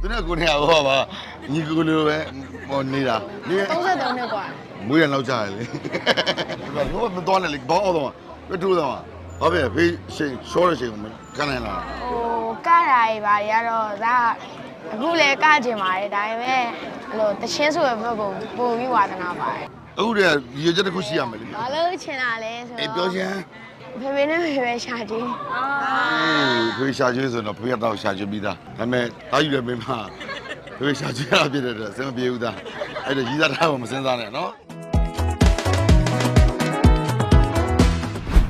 သူနဲ့ကိုနေရဟောပါညီကိုလိုပဲဟောနေတာနေ 33နှစ်กว่า မွေးရနောက်ကြရလေဒီမှာဘာမတော်နဲ့လေဘောင်းအောင်တော့ပြထိုးတော့ဘာပဲဖေးရှိန်ရှောတဲ့ချိန်မှာကန်နေလား ဟိုကတာတွေဘာတွေကတော့ဒါအခုလည်းကကျင်ပါတယ်ဒါပေမဲ့အဲ့လိုတချင်းဆိုရဘက်ပုံပို့ပြီးဝါသနာပါတယ် အခုတည်းရည်ချက်တစ်ခုရှိရမယ်လေ ဘာလို့ချင်တာလဲဆို အေး တော့ ပြောချင်း ဖေဖေနဲ့ဖေဖေရှာကြည့် ဖေးရှာကျွေးဆိုတော့ဖေးကတော့ရှာကျွေးပြီးသားဒါပေမဲ့တာယူလည်းမင်းမဖေးရှာကျွေးရဖြစ်တဲ့အတွက်အဆင်မပြေဘူးသားအဲ့ဒါကြီးစားထားဖို့မစင်စားနဲ့နော်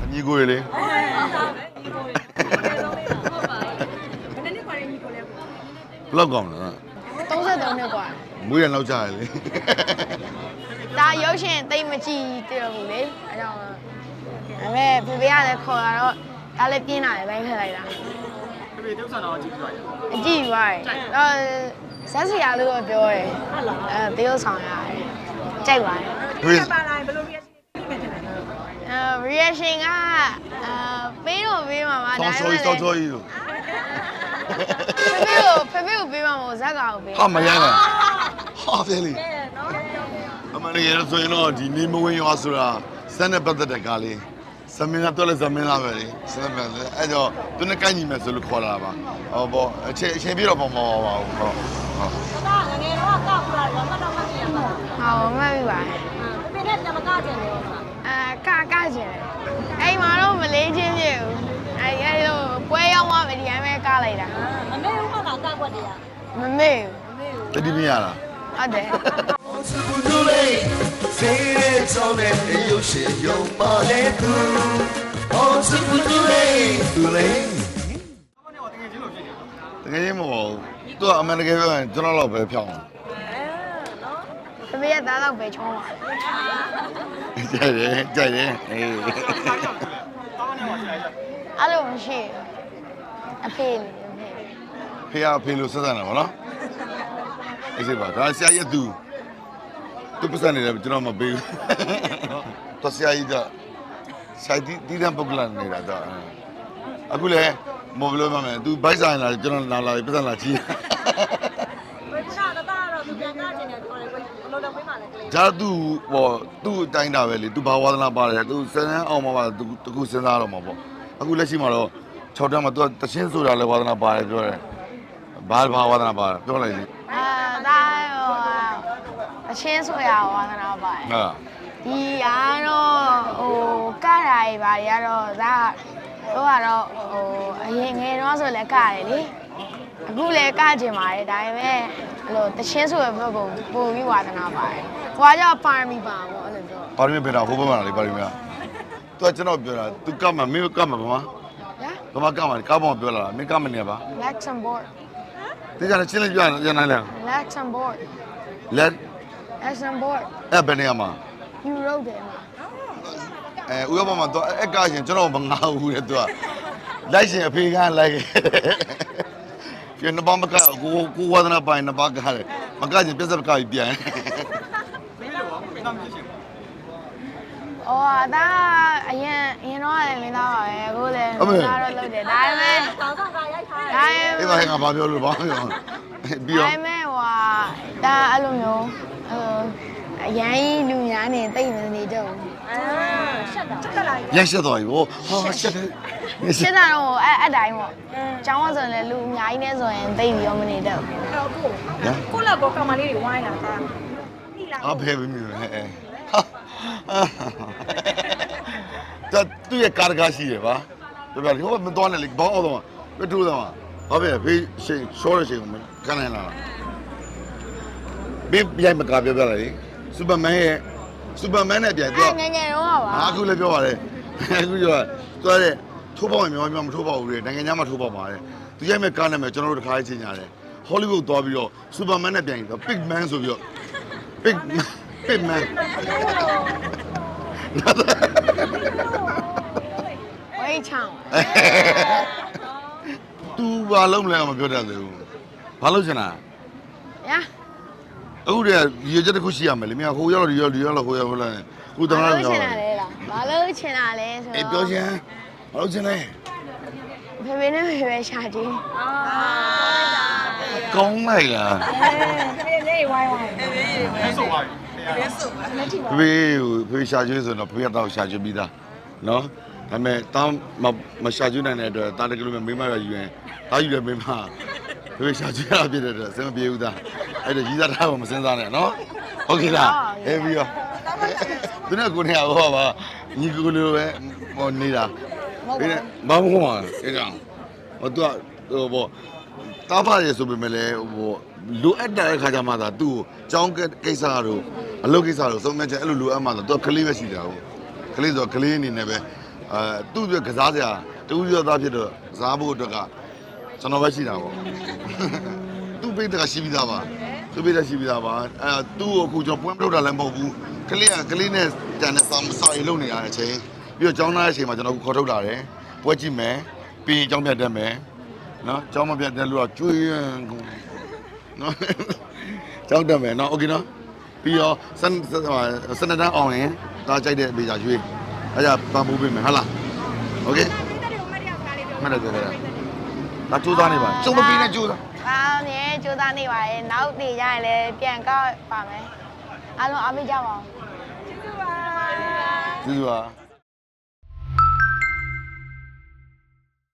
အညီကိုရလေ ဘလောက်ကောင်းလဲ 33နှစ်กว่า မွေးရနောက်ကြရလေ ဒါရုပ်ရှင်တိတ်မကြည့်တရဘူးလေအဲကြောင့် ဒါပေမဲ့ဖေဖေကလည်းခေါ်လာတော့ဒါလည်းပြင်းလာတယ်ဘိုင်းခက်လိုက်တာဖေဖေတုပ်ဆန်တော့ကြည့်ပြရတယ်အကြည့်ပါရဲ့တော့ဇက်စီယာလို့တော့ပြောတယ်ဟုတ်လားအဲတရုပ်ဆောင်ရတယ်ကြိုက်ပါတယ်ဖေးပါလာရင်ဘယ်လို reaction ပေးမယ်ထင်တယ်အဲ reaction ကအဲပေးတော့ပေးမှာပါဒါဆောပေင်းဆောမဲ့င်းဆောင်းဆောင်းကြီးလို့ဖေဖေကိုဖေဖေကိုပေးမှာမဟုတ်ဇက်ကောင်ကိုပေး ဟာမရလားဟာဖဲလေအမလေးရဆိုရင်တော့ဒီနေမဝင်ရွာဆိုတာစမ်းတဲ့ပတ်သက်တဲ့ကားလေး ဇမင်းကတော့လည်းဇမင်းလာပဲလေစမ်းတဲ့အဲ့တော့သူနဲ့ကိုင်းညီမယ်ဆိုလို့ခေါ်လာတာပါဟောပေါ့အချိန်အချိန်ပြတော့မမောပါဘူးဟုတ်ဟုတ်ဒါငငယ်တော့ကောက်ပလာတော့မတော့မသိရမှာဟောမှတ်ပြီပါတယ်ဖေဖေနဲ့ပြန်မကကြတယ်ရောမှာအဲကကကျင်တယ်အဲ့မှာတော့မလေးချင်းပြည့်ဘူးအဲ့အဲ့လိုပွဲရောက်မှမဒီတိုင်းပဲကလိုက်တာမမေဦးမကကောက်ွက်တယ်ရမမေဘူးတတိမရလားဟုတ်တယ် Those who do late, say it's on it, and you should your money through. Those who do late, do late. တကယ်ကြီးမဟုတ်ဘူးသူကအမှန်တကယ်ပြောရင်ကျွန်တော်တော့ပဲဖြောင်းတယ်သမီးရဲ့သားတော့ပဲချောင်းပါကြိုက်တယ်ကြိုက်တယ်အေးအဲ့လိုမရှိအဖေလေဖေဖေကဖေလို့ဆက်ဆံတာဗောနော်အဲ့ဒီပါဒါဆရာရဲ့သူ သူပတ်စံနေတယ်ကျွန်တော်မပေးဘူးတော့ဆရာကြီးကဆိုင်ဒီဒီတန်ပုဂ္ဂလနေတာတော့အခုလေမဘလို့မမယ်သူဘိုက်ဆိုင်လာကျွန်တော်လာလာပတ်စံလာချီးဝေကုနာတတော့သူပြန်ကကြတယ်ပြောတယ်ဘယ်လိုလုပ်ပေးမှလဲကလေးဂျာသူဟောသူ့အတိုင်းတာပဲလေသူဘာဝါသနာပါတယ်သူစမ်းအောင်မှာပါသူတခုစဉ်းစားတော့မှာပေါ့အခုလက်ရှိမှာတော့6တန်းမှာသူတချင်းဆိုတာလဲဝါသနာပါတယ်ပြောတယ်ဘာဘာဝါသနာပါတယ်ပြောလိုက်လေအာဒါရော အချင်းဆိုရဝါသနာပါတယ်ဟာဒီအားတော့ဟိုကတာတွေဘာတွေကတော့ဒါတော့ကတော့ဟိုအရင်ငယ်တော့ဆိုလည်းကရတယ်လေအခုလည်းကကျင်ပါတယ်ဒါပေမဲ့အဲ့လိုတချင်းဆိုရဘက်ပုံပို့ပြီးဝါသနာပါတယ်ဟိုကကြောပါရမီပါပေါ့အဲ့လိုပြောပါရမီဖေတာဟိုဘက်မှာလေပါရမီကသူကကျွန်တော်ပြောတာသူကမှမင်းကမှဘာမှညာဘာမှကမှကားပေါ်ပြောလာတာမင်းကမှနေပါ Luxembourg ဒီကနေ့ချင်းလေးပြရနိုင်လား Luxembourg လ က် Luxembourg အဲ့ဘယ်နေရာမှာ Europe တယ်မှာအဲဥရောပမှာတော့အက်ကရှင်ကျွန်တော်မငါဘူးတဲ့သူကလိုက်ရှင်အဖေကလိုက်ပြန်နဘာမကကိုကိုဝါဒနာပိုင်းနဘာကတယ်မကချင်းပြဿနာကပြန်ဖေဖေလောမင်းသားမရှိဘူး။အော်ဒါအရင်အရင်တော့လည်းမင်းသားပါပဲအခုလည်းမင်းသားတော့လုပ်တယ်ဒါပေမဲ့တောင်းဆောင်ကရိုက်ထားတယ်ဒါပေအေးမဲ့ပါငါဘာပြောလို့ဘာပြောပြီးဒါတော့ပေမဲ့ဟိုဟာဒါအဲ့လိုမျိုး ဟိုအရင်ကြီးလူများနေတိတ်မနေတော့ဘူးအာရှက်တာရှက်တာလားရက်ရှက်သွားပြီဟောဟာရှက်တယ်။ရှင်းတာတော့အဲ့အဲ့တိုင်းပေါ့။ကျောင်းကဆိုရင်လည်းလူအများကြီးနဲ့ဆိုရင်တိတ်ပြီးတော့မနေတော့ဘူးအဲ့တော့ကိုညာကိုလက်ကောကမလေးတွေဝိုင်းလာတာဒီလားအဖေပဲမြင်ဟဲ့ဟာတတူရဲ့ကားကားရှိရပါပြပြဟိုမတော်နဲ့လေဘောင်းအောင်တော့ပြထိုးတော့ဘာပဲဖေးရှိန်ရှောတဲ့ချိန်မှာကန်နေလား ဘင်းပြိုင်မကပြောပြလိုက်စူပါမန်ရဲ့စူပါမန်နဲ့ပြန်။တော့အဲ့ငယ်ငယ်တော့ပါဟာအခုလည်းပြောပါတယ်အခုပြောသွားတဲ့ထိုးပေါက်မြောင်မြောင်မထိုးပေါက်ဘူးလေနိုင်ငံခြားမှာထိုးပေါက်ပါတယ်သူရိုက်မဲ့ကားနာမည်ကျွန်တော်တို့တစ်ခါချင်းညာတယ်ဟောလိဝုဒ်သွားပြီးတော့စူပါမန်နဲ့ပြန်ပြီးတော့ Big Man ဆိုပြီးတော့ Big Big Man ဝိတ်ချောင်းသူဘာလုံးလဲမပြောတတ်သေးဘူးဘာလို့ချင်တာ။ညာ အခုတည်းရည်ချက်တစ်ခုရှိရမယ်လေမင်းဟိုရောက်ဒီရောက်ဒီရောက်လို့ဟိုရောက်ဟိုလာခုတဘာနာလို့ပြောချင်တာလဲလား။ဘာလို့ချင်တာလဲဆိုအေးတော့ပြောချင်ဘာလို့ချင်လဲဖေဖေနဲ့ဖေဖေရှာကြည့်အာကောင်းလိုက်လားအဲတပည့်လေးဝိုင်းဝိုင်းလဲဆိုပါပြီလဲဆိုလက်ထိပါဖေးကိုဖေးရှာကျွေးဆိုတော့ဖေးကတော့ရှာကျွေးပြီးသားနော်ဒါပေမဲ့တောင်းမမရှာကျွေးနိုင်တဲ့အတွက်တားတကယ်လို့မိမရယူရင်တားယူတဲ့မိမ ဖေးရှာကျွေးရဖြစ်တဲ့အတွက်အဆင်မပြေဘူးသားအဲ့ဒါကြီးစားထားဖို့မစင်စားနဲ့နော်ဟုတ်ကဲ့လားအေးပြီးရောသူနဲ့ကိုနေရဟောပါညီကိုလိုပဲဟောနေတာဖေးနဲ့ဘာမှမဟုတ်ပါဘူးအဲ့ကောင်ဟိုသူကဟိုဘောတားပါရဆိုပေမဲ့လည်းဟိုလိုအပ်တဲ့ခါကျမှသာသူ့ကိုကြောင်းကိစ္စတို့အလုပ်ကိစ္စတို့စုံမဲ့ချက်အဲ့လိုလိုအပ်မှသာသူကကလေးပဲရှိတာဟုတ်ကလေးဆိုကလေးအနေနဲ့ပဲအဲသူ့ပြကစားစရာတူရသားဖြစ်တော့ကစားဖို့အတွက်က ကျွန်တော်ပဲရှိတာပေါ့သူ့ပိတ်တကရှိပြီးသားပါသူ့ပိတ်တရှိပြီးသားပါအဲသူ့ကိုအခုကျွန်တော်ပွင့်မလုပ်တာလည်းမဟုတ်ဘူးကလေးကကလေးနဲ့တန်တဲ့စာမစာရေးလုပ်နေရတဲ့အချိန်ပြီးတော့ကျောင်းသားရဲ့အချိန်မှာကျွန်တော်ခေါ်ထုတ်လာတယ်ပွဲကြည့်မယ်ပြီးရင်ကျောင်းပြတ်တက်မယ်နော်ကျောင်းမပြတ်တဲ့လူကကျွေးရန်ကုန် နော်ကြောက်တယ်မယ်နော်โอเคနော်ပြီးတော့စနစနတန်းအောင်ရင်ဒါကြိုက်တဲ့အပေးကြရွေးအဲ့ဒါပန်ပိုးပေးမယ်ဟုတ်လားโอเคမှတ်တယ်ကြတ ယ်ဒါစူးစမ်းနေပါစုံမပြီးနဲ့စူးစမ်း။အားမြဲကြိုးစားနေပါရဲ့။နောက်တည်ရရင်လည်းပြန်ကောက်ပါမယ်။အားလုံးအားပေးကြပါဦး။ကျေးဇူးပါ